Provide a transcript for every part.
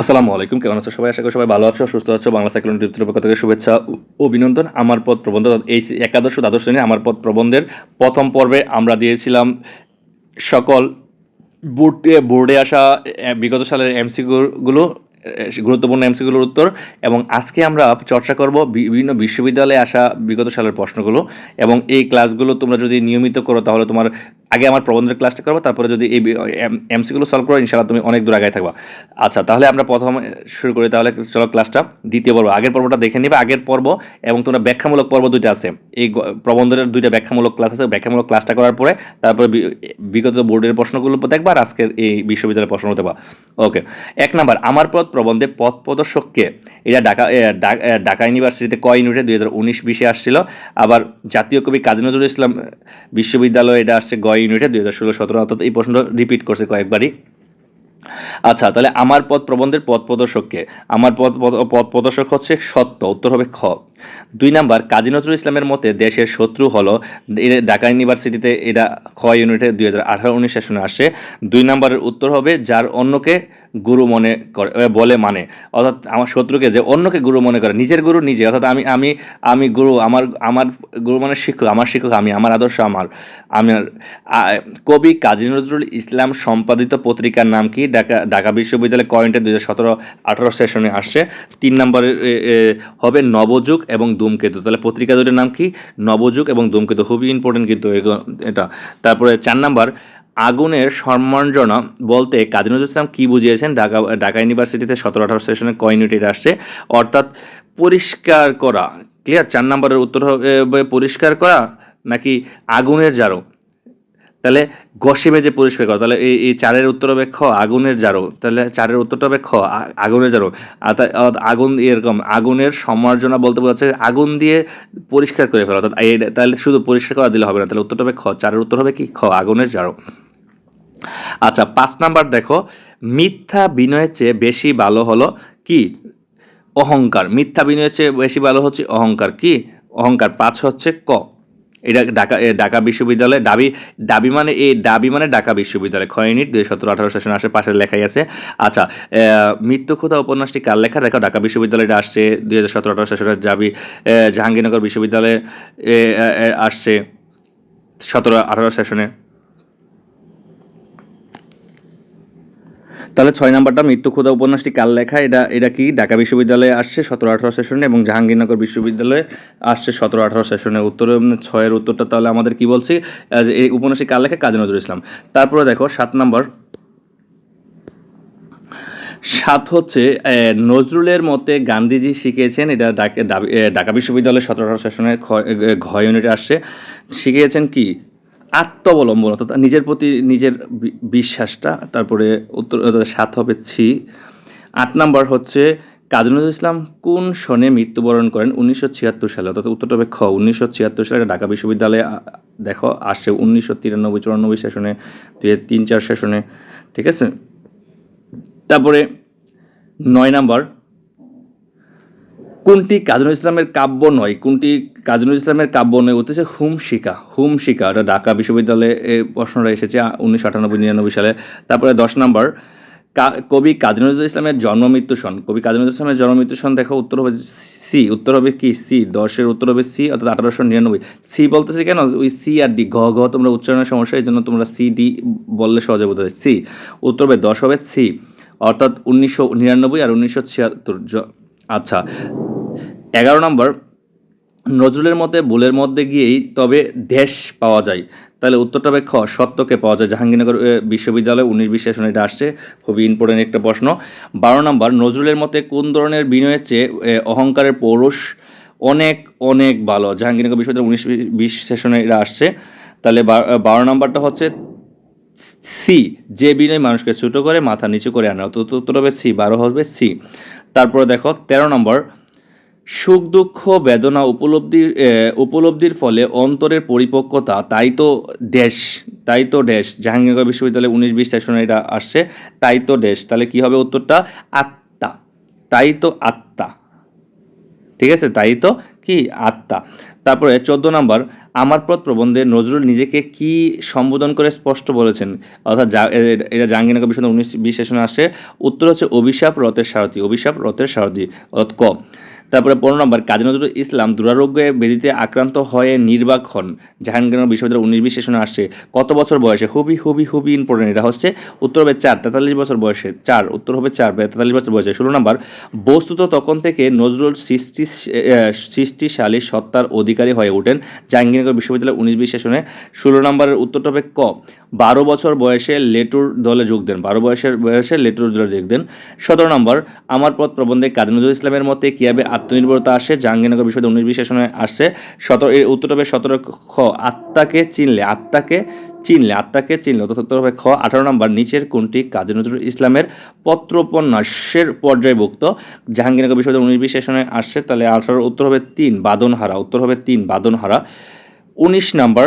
আসসালামু আলাইকুম, কেমন আছো সবাই? আশা করি সবাই ভালো আছো, সুস্থ আছো। বাংলা সাইক্লোন টিভির পক্ষ থেকে শুভেচ্ছা অভিনন্দন। আমার পথ প্রবন্ধ, এই একাদশ দ্বাদশ শ্রেণি আমার পথ প্রবন্ধের প্রথম পর্বে আমরা দিয়েছিলাম সকল বোর্ডে বোর্ডে আসা বিগত সালের এমসিগুলো গুরুত্বপূর্ণ এমসিগুলোর উত্তর এবং আজকে আমরা চর্চা করব বিভিন্ন বিশ্ববিদ্যালয়ে আসা বিগত সালের প্রশ্নগুলো এবং এই ক্লাসগুলো তোমরা যদি নিয়মিত করো তাহলে তোমার আগে আমার প্রবন্ধের ক্লাসটা করব, তারপরে যদি এই এমসিগুলো সলভ করো, ইনশাআল্লাহ তুমি অনেক দূর আগে থাকবা। আচ্ছা তাহলে আমরা প্রথম শুরু করি, তাহলে চলো ক্লাসটা দ্বিতীয় পর্ব। আগের পর্বটা দেখে নিবে, আগের পর্ব এবং তোমরা ব্যাখ্যামূলক পর্ব দুইটা আছে। এই প্রবন্ধের দুইটা ব্যাখ্যামূলক ক্লাস আছে, ব্যাখ্যামূলক ক্লাসটা করার পরে তারপরে বিগত বোর্ডের প্রশ্নগুলো দেখবা আর আজকের এই বিশ্ববিদ্যালয়ের প্রশ্ন দেখবা। ওকে এক নাম্বার, আমার পথ প্রবন্ধে পথ প্রদর্শককে এটা ঢাকা ঢাকা ইউনিভার্সিটিতে কয় ইউনিটে দুই হাজার উনিশ বিশে আসছিল? আবার জাতীয় কবি কাজী নজরুল ইসলাম বিশ্ববিদ্যালয়ে এটা আসছে গ ইউনিটে দুই হাজার ষোলো, সতেরো, অর্থাৎ এই প্রশ্নটা রিপিট করছে কয়েকবারই। আচ্ছা তাহলে আমার পথ প্রবন্ধের পথ প্রদর্শককে আমার পথ- পথ প্রদর্শক হচ্ছে সত্য, উত্তর হবে খ। দুই নাম্বার, কাজী নজরুল ইসলামের মতে দেশের শত্রু হলো ঢাকা ইউনিভার্সিটিতে এটা খ ইউনিটে দুই হাজার আঠারো, উনিশ সেশনে আসে। দুই নাম্বারের উত্তর হবে যার অন্যকে গুরু মনে করে বলে মানে। অর্থাৎ আমার শত্রুকে যে অন্যকে গুরু মনে করে, নিজের গুরু নিজে। অর্থাৎ আমি আমি আমি গুরু, আমার আমার গুরু মানে শিক্ষক, আমার শিক্ষক আমি, আমার আদর্শ আমার। আমার কবি কাজী নজরুল ইসলাম সম্পাদিত পত্রিকার নাম কি? ঢাকা ঢাকা বিশ্ববিদ্যালয় কয়েন্টে দুই হাজার সতেরো, আঠারো সেশনে আসছে। তিন নম্বরে হবে নবযুগ এবং ধূমকেতু। তাহলে পত্রিকা দুটির নাম কি? নবযুগ এবং ধূমকেতু। খুবই ইম্পর্টেন্ট কিন্তু এটা। তারপরে চার নাম্বার আগুনের সম্মানজনা বলতে কাজী নজরুল ইসলাম কী বুঝিয়েছেন? ঢাকা ঢাকা ইউনিভার্সিটিতে সতেরো আঠারো সেশনে কয়নিটির আসছে। অর্থাৎ পরিষ্কার করা ক্লিয়ার চার নম্বরের উত্তর হবে পরিষ্কার করা নাকি আগুনের জারো? তাহলে ঘষে মেজে পরিষ্কার করা, তাহলে এই চারের উত্তর হবে খ, আগুনের জারো। তাহলে চারের উত্তরটা হবে খ আগুনের জারো। আগুন এরকম, আগুনের সম্মার্জনা বলতে বোঝাচ্ছে আগুন দিয়ে পরিষ্কার করে ফেলা। অর্থাৎ তাহলে শুধু পরিষ্কার করা দিলে হবে না, তাহলে উত্তরটা হবে খ। চারের উত্তর হবে কি? খ, আগুনের জারো। আচ্ছা পাঁচ নাম্বার দেখো, মিথ্যা বিনয়ের চেয়ে বেশি ভালো হলো কি? অহংকার। মিথ্যা বিনয়ের চেয়ে বেশি ভালো হচ্ছে অহংকার কি? অহংকার। পাঁচ হচ্ছে ক। এটা ঢাকা ঢাকা বিশ্ববিদ্যালয় দাবি দাবি মানে এই দাবি মানে ঢাকা বিশ্ববিদ্যালয়। ক্ষয় ইউনিট দুই সতেরো আঠারো সেশন আসে, পাশে লেখাই আছে। আচ্ছা মৃত্যুক্ষুধা উপন্যাসটি কার লেখা? দেখো, ঢাকা বিশ্ববিদ্যালয়টা আসছে, দুই হাজার সতেরো আঠারো সেশনের দাবি জাহাঙ্গীরনগর বিশ্ববিদ্যালয়ে আসছে সতেরো আঠারো সেশনে। তাহলে ছয় নাম্বারটা মৃত্যু ক্ষুধা উপন্যাসটি কাল লেখা? এটা এটা কি? ঢাকা বিশ্ববিদ্যালয়ে আসছে সতেরো আঠারো সেশনে এবং জাহাঙ্গীরনগর বিশ্ববিদ্যালয়ে আসছে সতেরো আঠারো সেশনে। উত্তর ছয়ের উত্তরটা তাহলে আমাদের কি বলছি? এই উপন্যাসটি কাল লেখা? কাজী নজরুল ইসলাম। তারপরে দেখো, সাত নম্বর। সাত হচ্ছে নজরুলের মতে গান্ধীজি শিখিয়েছেন, এটা ঢাকা বিশ্ববিদ্যালয়ের সতেরো আঠারো সেশনে ঘ ইউনিটে আসছে। শিখিয়েছেন কি? আত্মাবলম্বন, অর্থাৎ নিজের প্রতি নিজের বিশ্বাসটা, তারপরে উত্তর সাত হবে ছি। আট নাম্বার হচ্ছে, কাজী নজরুল ইসলাম কোন সনে মৃত্যুবরণ করেন? উনিশশো ছিয়াত্তর সালে, অর্থাৎ উত্তরটা হবে খ। উনিশশো ছিয়াত্তর সালে ঢাকা বিশ্ববিদ্যালয়ে দেখো আসছে উনিশশো তিরানব্বই, চুরানব্বই সেশনে, দুই তিন চার সেশনে, ঠিক আছে? তারপরে নয় নাম্বার কোনটি কাজী নজরুল ইসলামের কাব্য নয়, কোনটি কাজী নজরুল ইসলামের কাব্য নয় উঠেছে হুম শিকা হুম শিকা, এটা ঢাকা বিশ্ববিদ্যালয়ে এই প্রশ্নটা এসেছে উনিশশো আটানব্বই, নিরানব্বই সালে। তারপরে দশ নম্বর কবি কাজী নজরুল ইসলামের জন্ম মৃত্যু সন, কবি কাজী নজরুল ইসলামের জন্ম মৃত্যু সন দেখো, উত্তর হবে সি, উত্তর হবে কি? সি, দশের উত্তর হবে সি, অর্থাৎ আঠারোশো নিরানব্বই। সি বলতেছে কেন? ওই সি আর ডি, ঘ ঘ, তোমরা উচ্চারণের সমস্যা, এই জন্য তোমরা সি, ডি বললে সহজে বোঝা যায় সি, উত্তর হবে দশ হবে সি, অর্থাৎ উনিশশো নিরানব্বই আর উনিশশো ছিয়াত্তর আচ্ছা এগারো নম্বর, নজরুলের মতে বুলের মধ্যে গিয়েই তবে দেশ পাওয়া যায়। তাহলে উত্তরটা খ, সত্যকে পাওয়া যায়। জাহাঙ্গীরনগর বিশ্ববিদ্যালয় উনিশ বিশ সেশনে এটা আসছে। খুবই ইম্পর্টেন্ট একটা প্রশ্ন। বারো নম্বর, নজরুলের মতে কোন ধরনের বিনয়ের চেয়ে অহংকারের পৌরুষ অনেক অনেক ভালো? জাহাঙ্গীরনগর বিশ্ববিদ্যালয় উনিশ বিশ সেশনে এটা আসছে। তাহলে বারো নম্বরটা হচ্ছে সি, যে বিনয় মানুষকে ছোটো করে মাথা নিচু করে আনা। তো উত্তর হবে সি, বারো হবে সি। তারপরে দেখো, তেরো নম্বর, সুখ, দুঃখ, বেদনা উপলব্ধির উপলব্ধির ফলে অন্তরের পরিপক্কতা, তাই তো ড্যাশ, তাই তো ড্যাশ, জাহাঙ্গীরনগর বিশ্ববিদ্যালয়ে উনিশ বিশ সেশনে এটা আসছে, তাই তো ড্যাশ, তাহলে কী হবে উত্তরটা? আত্মা, তাই তো আত্মা, ঠিক আছে? তাই তো কি আত্মা? তারপরে চোদ্দ নম্বর, আমার পথ প্রবন্ধে নজরুল নিজেকে কি সম্বোধন করে স্পষ্ট বলেছেন? অর্থাৎ এটা জাহাঙ্গীরনগর বিষয় উনিশ বিশ্লেষণে আসে, উত্তর হচ্ছে অভিশাপ রথের সারথি, অভিশাপ রথের সারথি, অর্থাৎ ক। তারপরে পনেরো নম্বর, কাজী নজরুল ইসলাম দুরারোগ্যে বেদিতে আক্রান্ত হয়ে নির্বাক হন জাহাঙ্গীরনগর বিশ্ববিদ্যালয় উনিশ বিশ্লেষণে আসছে কত বছর বয়সে? খুবই খুবই খুবই ইম্পর্টেন্ট এটা হচ্ছে উত্তর হবে চার, তেতাল্লিশ বছর বয়সে। চার, উত্তর হবে চার, তেতাল্লিশ বছর বয়সে। ষোলো নম্বর, বস্তুত তখন থেকে নজরুল সৃষ্টি সৃষ্টিশালী সত্তার অধিকারী হয়ে ওঠেন জাহাঙ্গীরনগর বিশ্ববিদ্যালয় উনিশ বিশ সেশনে। ষোলো নম্বরের উত্তরটা হবে ক, বারো বছর বয়সে লেটুর দলে যোগ দেন। বারো বয়সের বয়সে লেটুর দলে যোগ দেন। সতেরো নম্বর, আমার পথ প্রবন্ধে কাজী নজরুল ইসলামের মতে কীভাবে আত্মনির্ভরতা আসে, জাহাঙ্গীরনগর বিশ্ববিদ্যালয় উনিশ বিশ্লেষণে আসছে সতেরো, এর উত্তরটা হবে সতেরো খ, আত্মাকে চিনলে আত্মাকে চিনলে আত্মাকে চিনলে উত্তর হবে খ, আঠারো নম্বর, নিচের কোনটি? কাজী নজরুল ইসলামের পত্রোপন্যাসের পর্যায়ভুক্ত। জাহাঙ্গীরনগর বিশ্ববিদ্যালয় উনিশ বিশ্লেষণে আসছে তাহলে আঠারোর উত্তর হবে তিন, বাদনহারা। উত্তর হবে তিন, বাদনহারা। উনিশ নম্বর,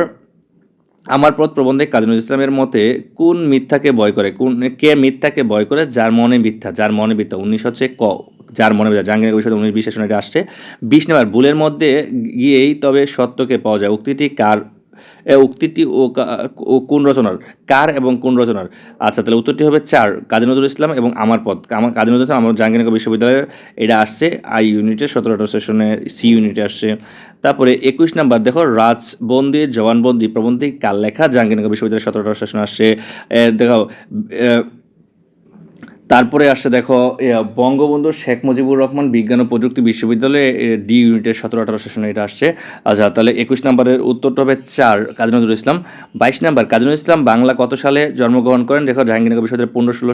আমার পথ প্রবন্ধে কাজী নজরুল ইসলামের মতে, কোন মিথ্যাকে ভয় করে, কোন, কে মিথ্যাকে ভয় করে, যার মনে মিথ্যা, যার মনে মিথ্যা? উনিশ হচ্ছে ক। যার মনে মিথ্যা জাহাঙ্গীর বিষয় উনিশ বিশেষণ এটা আসছে। বিশ নম্বর, ভুলের মধ্যে গিয়েই তবে সত্যকে পাওয়া যায়। উক্তিটি কার উক্তিটি ও কোন রচনার? কার এবং কোন রচনার? আচ্ছা তাহলে উত্তরটি হবে চার, কাজী নজরুল ইসলাম এবং আমার পথ আমার কাজী নজরুল ইসলাম, আমার জাহাঙ্গীরনগর বিশ্ববিদ্যালয়ের, এটা আসছে আই ইউনিটে, সতেরো আঠারো সেশনে সি ইউনিটে আসছে। তারপরে একুশ নাম্বার, দেখো, রাজবন্দি, জওয়ানবন্দি প্রবন্ধী, কার লেখা? জাহাঙ্গীরনগর বিশ্ববিদ্যালয়ের সতেরো আঠারো সেশনে আসছে। দেখো তারপরে আসছে দেখো বঙ্গবন্ধু শেখ মুজিবুর রহমান বিজ্ঞান ও প্রযুক্তি বিশ্ববিদ্যালয়ে ডি ইউনিটের সতেরো আঠারো সেশনে এটা আসছে। আচ্ছা তাহলে একুশ নম্বরের উত্তরটা হবে চার, কাজী নজরুল ইসলাম। বাইশ নাম্বার, কাজী নজরুল ইসলাম বাংলা কত সালে জন্মগ্রহণ করেন? দেখো জাহাঙ্গীরনগর বিশ্ববিদ্যালয়ের পনেরো ষোলো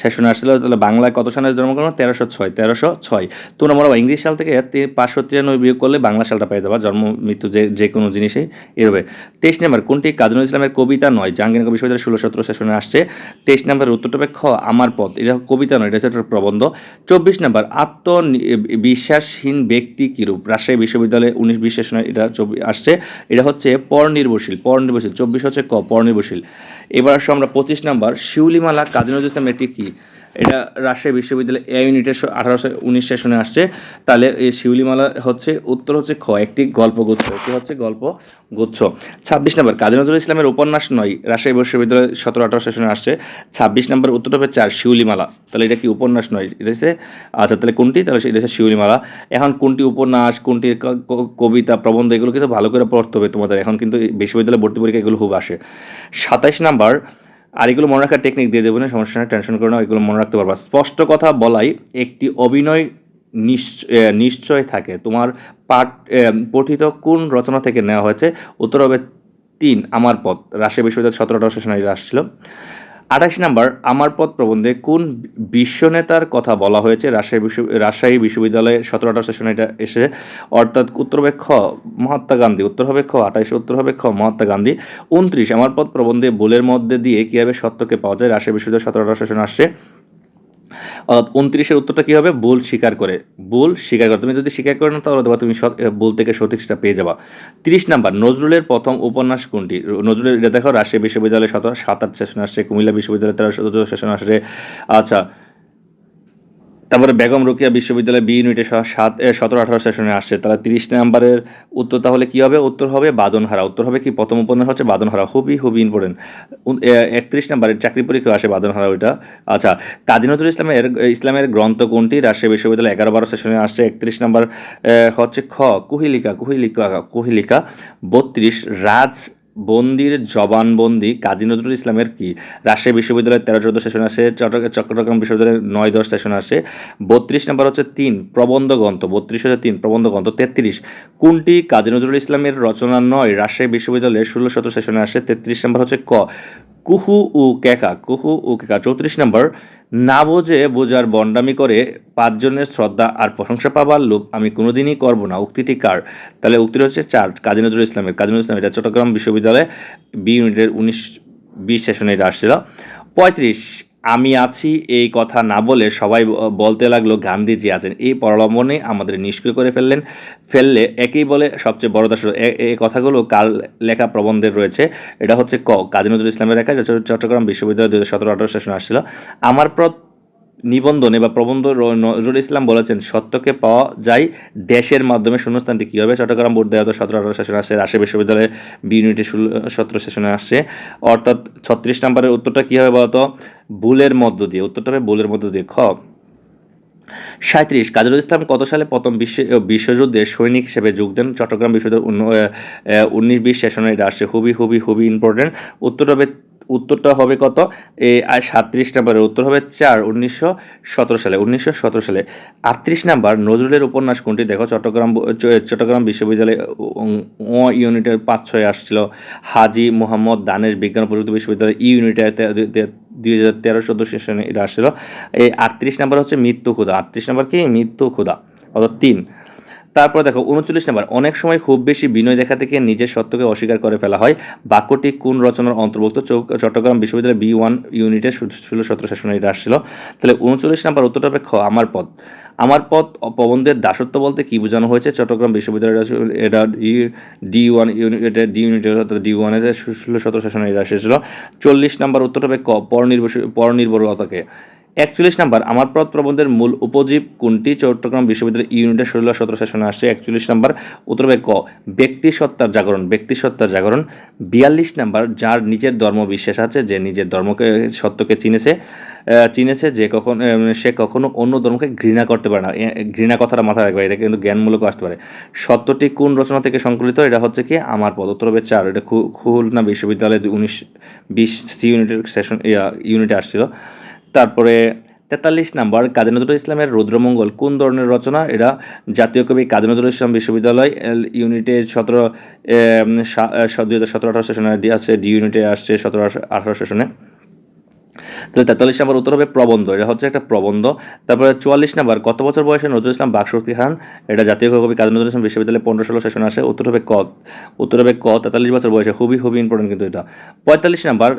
সেশনে আসছিল, তাহলে বাংলায় কত সালে জন্মগ্রহণ? তেরোশো ছয় তেরোশো ছয়। তো আমরা ইংলিশ সাল থেকে পাঁচশো তিরানব্বই বিয়োগ করলে বাংলা সালটা পেয়ে যাবা, জন্ম, মৃত্যু যে যে কোনো জিনিসেই এরবে। তেইশ নম্বর, কোনটি কাজী নজরুল ইসলামের কবিতা নয়? জাহাঙ্গীরনগর বিশ্ববিদ্যালয়ের ষোলো, সতেরো সেশনে আসছে। তেইশ নম্বরের উত্তরটা হবে খ, আমার পথ। এটা কবিতা নয়, এটা হচ্ছে প্রবন্ধ। চব্বিশ নম্বর আত্মবিশ্বাসহীন ব্যক্তি কীরূপ? রাজশাহী বিশ্ববিদ্যালয়ে উনিশ বিশ্বাস নয় এটা আসছে। এটা হচ্ছে পরনির্ভরশীল নির্ভরশীল পর নির্ভরশীল চব্বিশ হচ্ছে ক পর নির্ভরশীল এবার আসো আমরা পঁচিশ নম্বর, শিউলিমালা কাজী নজরুল ইসলাম এটি কি? এটা রাজশাহী বিশ্ববিদ্যালয় এ ইউনিটের আঠারোশো উনিশ সেশনে আসছে। তাহলে এই শিউলিমালা হচ্ছে, উত্তর হচ্ছে খ, একটি গল্পগুচ্ছ এটি হচ্ছে গল্প গুচ্ছ ছাব্বিশ নম্বর, কাজী নজরুল ইসলামের উপন্যাস নয়, রাজশাহী বিশ্ববিদ্যালয় সতেরো আঠারো সেশনে আসছে। ছাব্বিশ নম্বর উত্তরটা হবে চার, শিউলিমালা। তাহলে এটা কি উপন্যাস নয়? এটা হচ্ছে আচ্ছা তাহলে কোনটি? তাহলে এটা হচ্ছে শিউলিমালা। এখন কোনটি উপন্যাস, কোনটি কবিতা, প্রবন্ধ, এগুলো কিন্তু ভালো করে পড়তে হবে তোমাদের। এখন কিন্তু বিশ্ববিদ্যালয় ভর্তি পরীক্ষা এগুলো খুব আসে। সাতাইশ নাম্বার আর এগুলো মনে রাখার টেকনিক দিয়ে দেবো না, সমস্যা না টেনশন করো না, এগুলো মনে রাখতে পারবা। স্পষ্ট কথা বলাই, একটি অভিনয় নিশ্চ- নিশ্চয় থাকে। তোমার পাঠ পঠিত কোন রচনা থেকে নেওয়া হয়েছে? উত্তর হবে তিন, আমার পথ। রাশিয়া বিশ্ববিদ্যালয় সতেরোটা সেশন আসছিল। আঠাশ নম্বর, আমার পথ প্রবন্ধে কোন বিশ্বনেতার কথা বলা হয়েছে? রাজশাহী বিশ্ব রাজশাহী বিশ্ববিদ্যালয়ে সতেরো আঠাশ সেশনে এটা এসে অর্থাৎ উত্তর হবে খ, মহাত্মা গান্ধী। উত্তর হবে খ উত্তর হবে খ, মহাত্মা গান্ধী। উনত্রিশ, আমার পথ প্রবন্ধে বোলের মধ্যে দিয়ে কীভাবে সত্যকে পাওয়া যায়? রাজশাহী বিশ্ববিদ্যালয় সতেরো আঠাশ সেশন আসছে। উনত্রিশের উত্তরটা কী হবে? ভুল স্বীকার করে। ভুল স্বীকার করে। তুমি যদি স্বীকার করে না তাহলে দেখবা তুমি ভুল থেকে সঠিকটা পেয়ে যাবা। তিরিশ নাম্বার, নজরুলের প্রথম উপন্যাস কোনটি? নজরুলের, এটা দেখো, রাজশাহী বিশ্ববিদ্যালয়ে শত সাত আট সেশন আসছে, কুমিল্লা বিশ্ববিদ্যালয়ে তেরো শত সেশন আসছে। আচ্ছা তারপরে বেগম রোকিয়া বিশ্ববিদ্যালয় বি ইউনিটে সাত সতেরো, আঠারো সেশনে আসছে তাহলে তিরিশ নাম্বারের উত্তর তাহলে কী হবে? উত্তর হবে বাদনহারা। উত্তর হবে কি? প্রথম উপন্যাস হচ্ছে বাদনহারা। খুবই খুবই ইম্পর্টেন্ট একত্রিশ নাম্বারের চাকরি পরীক্ষা আসে বাদনহারা ওইটা। আচ্ছা কাজী নজরুল ইসলামের ইসলামের গ্রন্থ কোনটি? রাজশাহী বিশ্ববিদ্যালয় এগারো, বারো সেশনে আসছে একত্রিশ নাম্বার হচ্ছে খ। কুহিলিকা কুহিলিকা কুহিলিকা। বত্রিশ, রাজ বন্দির জবানবন্দি কাজী নজরুল ইসলামের কি? রাজশাহী বিশ্ববিদ্যালয়ের তেরো চোদ্দ সেশন আসে চট্টগ্রাম চট্টগ্রাম বিশ্ববিদ্যালয়ের নয় দশ সেশন আসে, বত্রিশ নাম্বার হচ্ছে তিন, প্রবন্ধ গ্রন্থ, বত্রিশ হচ্ছে তিন, প্রবন্ধ গ্রন্থ, তেত্রিশ। কোনটি কাজী নজরুল ইসলামের রচনা নয়? রাজশাহী বিশ্ববিদ্যালয়ের ষোলো শত সেশনে আসে, তেত্রিশ নাম্বার হচ্ছে ক। কুহু ও কেকা, কুহু ও কেকা, চৌত্রিশ নম্বর না বোঝে বোঝার বন্ডামি করে পাঁচজনের শ্রদ্ধা আর প্রশংসা পাবার লোভ আমি কোনোদিনই করব না। উক্তিটি কার? তাহলে উক্তি হচ্ছে চার, কাজী নজরুল ইসলামের। কাজী নজরুল ইসলাম, এটা চট্টগ্রাম বিশ্ববিদ্যালয়ে বি ইউনিটের উনিশ বিশ সেশনে এটা আসছিল পঁয়ত্রিশ আমি আছি, এই কথা না বলে সবাই বলতে লাগল, গান্ধীজি আছেন। এই পরলম্বনে আমাদের নিষ্ক্রিয় করে ফেললেন। ফেললে একই বলে সবচেয়ে বড় দর্শক এই কথাগুলো কাল লেখা প্রবন্ধের রয়েছে, এটা হচ্ছে ক, কাজী নজরুল ইসলামের লেখা চট্টগ্রাম বিশ্ববিদ্যালয় দু হাজার সতেরো আঠারো সেশন আসছিল। আমার পথ নিবন্ধনে বা প্রবন্ধ নজরুল ইসলাম বলেছেন, সত্যকে পাওয়া যায় দেশের মাধ্যমে। শূন্যস্থানটি কী হবে? চট্টগ্রাম বোর্ড দেওয়া সতেরো আঠারো সেশনে আসছে রাজশাহী বিশ্ববিদ্যালয়ে বি ইউনিটে ষোলো, সতেরো সেশনে আসছে অর্থাৎ ছত্রিশ নম্বরের উত্তরটা কী হবে বলতো? ভুলের মধ্য দিয়ে। উত্তরটা হবে ভুলের মধ্য দিয়ে, খ। সাঁত্রিশ কাজরুল ইসলাম কত সালে প্রথম বিশ্ব বিশ্বযুদ্ধে সৈনিক হিসেবে যোগ দেন? চট্টগ্রাম বিশ্ববিদ্যালয় উনিশ বিশ সেশনে এটা আসছে খুবই খুবই খুবই ইম্পর্টেন্ট। উত্তর হবে উত্তরটা হবে কত? এ, আর সাতত্রিশ নাম্বারের উত্তর হবে চার, উনিশশো সতেরো সালে, উনিশশো সতেরো সালে। আটত্রিশ নাম্বার নজরুলের উপন্যাস কোনটি? দেখো, চট্টগ্রাম চট্টগ্রাম বিশ্ববিদ্যালয়ে ও ইউনিটের পাঁচ ছয় আসছিল। হাজি মোহাম্মদ দানেশ বিজ্ঞান প্রযুক্তি বিশ্ববিদ্যালয় ই ইউনিটে দুই হাজার তেরো চোদ্দ সেশনে এটা আসছিল। এই আটত্রিশ নাম্বার হচ্ছে মৃত্যু ক্ষুদা আটত্রিশ নাম্বার কি? মৃত্যু ক্ষুদা অর্থাৎ তিন। তারপর দেখো, উনচল্লিশ নাম্বার, অনেক সময় খুব বেশি বিনয় দেখা থেকে নিজের সত্যকে অস্বীকার করে ফেলা হয়। বাক্যটি কোন রচনার অন্তর্ভুক্ত? চট্টগ্রাম বিশ্ববিদ্যালয় বি ওয়ান ইউনিটের ষোলো সতেরো সেশনে এটা আসছিল। তাহলে উনচল্লিশ নাম্বার উত্তরটা খ আমার পদ আমার পথ প্রবন্ধের দাসত্ব বলতে কি বোঝানো হয়েছে? চট্টগ্রাম বিশ্ববিদ্যালয়ের এটা ডি ওয়ান ইউনিট ডি ইউনিটের অর্থাৎ ডি ওয়ানের ষোলো সতেরো সেশনে এটা এসেছিল চল্লিশ নাম্বার উত্তরটা হবে ক পরনির্ভর পরনির্ভরতাকে। একচল্লিশ নাম্বার, আমার প্রবন্ধের মূল উপজীব কোনটি? চট্টগ্রাম বিশ্ববিদ্যালয় ইউনিটের ষোলো সতেরো সেশনে আসছে একচল্লিশ নাম্বার, উত্তর হবে ক ব্যক্তি সত্তার জাগরণ ব্যক্তি সত্তার জাগরণ। বিয়াল্লিশ নাম্বার, যার নিজের ধর্ম বিশ্বাস আছে, যে নিজের ধর্মকে, সত্যকে চিনেছে চিনেছে যে কখন সে কখনো অন্য ধর্মকে ঘৃণা করতে পারে না। ঘৃণা কথাটা মাথায় রাখবে, এটা কিন্তু জ্ঞানমূলক আসতে পারে। সত্যটি কোন রচনা থেকে সংকলিত? এটা হচ্ছে কি, আমার পদ, উত্তর হবে চার, এটা খুলনা বিশ্ববিদ্যালয়ে উনিশ, বিশ সি ইউনিটের সেশন ইউনিটে আসছিল। তারপরে তেতাল্লিশ নাম্বার, কাজী নজরুল ইসলামের রুদ্রমঙ্গল। কোন ধরনের রচনা? এরা জাতীয় কবি কাজী নজরুল ইসলাম বিশ্ববিদ্যালয় ইউনিটে সতেরো দুই হাজার সতেরো আঠারো সেশনে আছে, ডি ইউনিটে আসছে সতেরো আঠারো সেশনে। তাহলে তেতাল্লিশ নাম্বার উত্তর হবে প্রবন্ধ। এটা হচ্ছে একটা প্রবন্ধ। তারপরে চুয়াল্লিশ নাম্বার, কত বছর বয়সে নজরুল ইসলাম বাকশক্তি হারান? এটা জাতীয় কবি কাজী নজরুল ইসলাম বিশ্ববিদ্যালয়ে পনেরো ষোলো সেশন আসে। উত্তর হবে ক। উত্তর হবে ক। তেতাল্লিশ বছর বয়সে। খুবই খুবই ইম্পর্টেন্ট কিন্তু এটা। পঁয়তাল্লিশ নাম্বার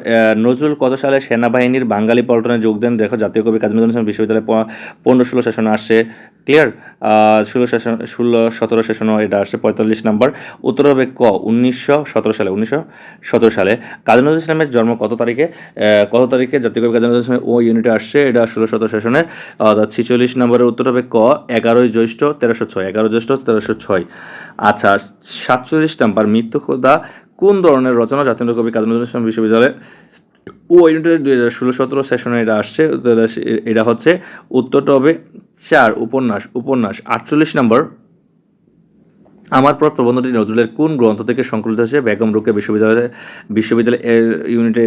নজরুল কত সালে সেনাবাহিনীর বাঙালি পল্টনে যোগ দেন? দেখো, জাতীয় কবি কাজী নজরুল ইসলাম বিশ্ববিদ্যালয়ে পনেরো ষোলো সেশন আসছে ক্লিয়ার ষোলো সেশন ষোলো, সতেরো সেশনও এটা আসছে পঁয়তাল্লিশ নাম্বার। উত্তর হবে ক, উনিশশো সতেরো সালে, উনিশশো সতেরো সালে। কাজী নজরুল ইসলামের জন্ম কত তারিখে? কত তারিখে? জাতীয় কবি কাজী নজরুল ইসলামের ও ইউনিটে আসছে, এটা ষোলো সতেরো সেশনের অর্থাৎ ছিচল্লিশ নম্বরের উত্তর হবে ক, এগারোই জ্যৈষ্ঠ, তেরোশো ছয়। এগারো জ্যৈষ্ঠ, তেরোশো ছয়। আচ্ছা সাতচল্লিশ নম্বর মৃত্যু খোদা কোন ধরনের রচনা জাতীয় কবি কাজী নজরুল ইসলাম বিশ্ববিদ্যালয়ে ও ইউনিটের দুই হাজার ষোলো, সতেরো সেশনে এটা আসছে এটা হচ্ছে উত্তরটা হবে চার, উপন্যাস উপন্যাস, আটচল্লিশ নম্বর। আমার পর প্রবন্ধটি নজরুলের কোন গ্রন্থ থেকে সংকলিত হয়েছে? বেগম রুকে বিশ্ববিদ্যালয়ে, বিশ্ববিদ্যালয় ইউনিটে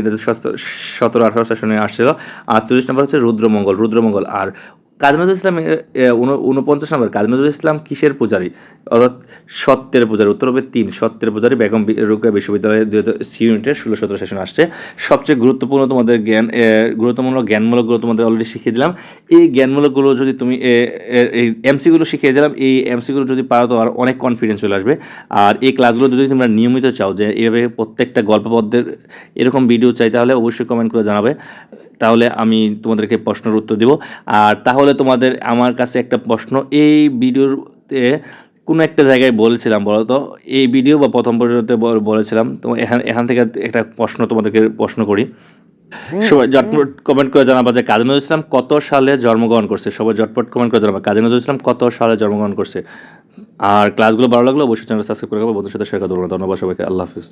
সতেরো আঠারো সেশনে আসছিল। আটচল্লিশ নম্বর হচ্ছে রুদ্রমঙ্গল রুদ্রমঙ্গল আর কাজী নজরুল ইসলাম উনপঞ্চাশ নম্বর কাজী নজরুল ইসলাম কিসের পূজারী? অর্থাৎ সত্যের পূজারী, উত্তর হবে তিন, সত্যের পূজারী, বেগম রুকেয়া বিশ্ববিদ্যালয়ের দুই হাজার সি ইউনিটের ষোলো সতেরো সেশন আসছে। সবচেয়ে গুরুত্বপূর্ণ তোমাদের জ্ঞান গুরুত্বপূর্ণ জ্ঞানমূলকগুলো তোমাদের অলরেডি শিখিয়ে দিলাম। এই জ্ঞানমূলকগুলো যদি তুমি এই এমসিগুলো শিখিয়ে দিলাম, এই এমসিগুলো যদি পারো তো আর অনেক কনফিডেন্স চলে আসবে। আর এই ক্লাসগুলো যদি তোমরা নিয়মিত চাও যে, এইভাবে প্রত্যেকটা গল্পপদ্যের এরকম ভিডিও চাই, তাহলে অবশ্যই কমেন্ট করে জানাবে। তাহলে আমি তোমাদেরকে প্রশ্নের উত্তর দেব। আর তাহলে তোমাদের আমার কাছে একটা প্রশ্ন এই ভিডিওতে কোনো একটা জায়গায় বলেছিলাম বলো তো এই ভিডিও বা প্রথম ভিডিওতে বলেছিলাম তো এখান এখান থেকে একটা প্রশ্ন তোমাদেরকে প্রশ্ন করি। সবাই ঝটপট কমেন্ট করে জানাবা যে কাজী নজরুল ইসলাম কত সালে জন্মগ্রহণ করছে? সবাই ঝটপট কমেন্ট করে জানাবা কাজী নজরুল ইসলাম কত সালে জন্মগ্রহণ করছে? আর ক্লাসগুলো ভালো লাগলে অবশ্যই চ্যানেল সাবস্ক্রাইব করে রাখব বন্ধুদের সাথে শেয়ার করে দেবো। ধন্যবাদ সবাইকে আল্লাহ হাফিজ।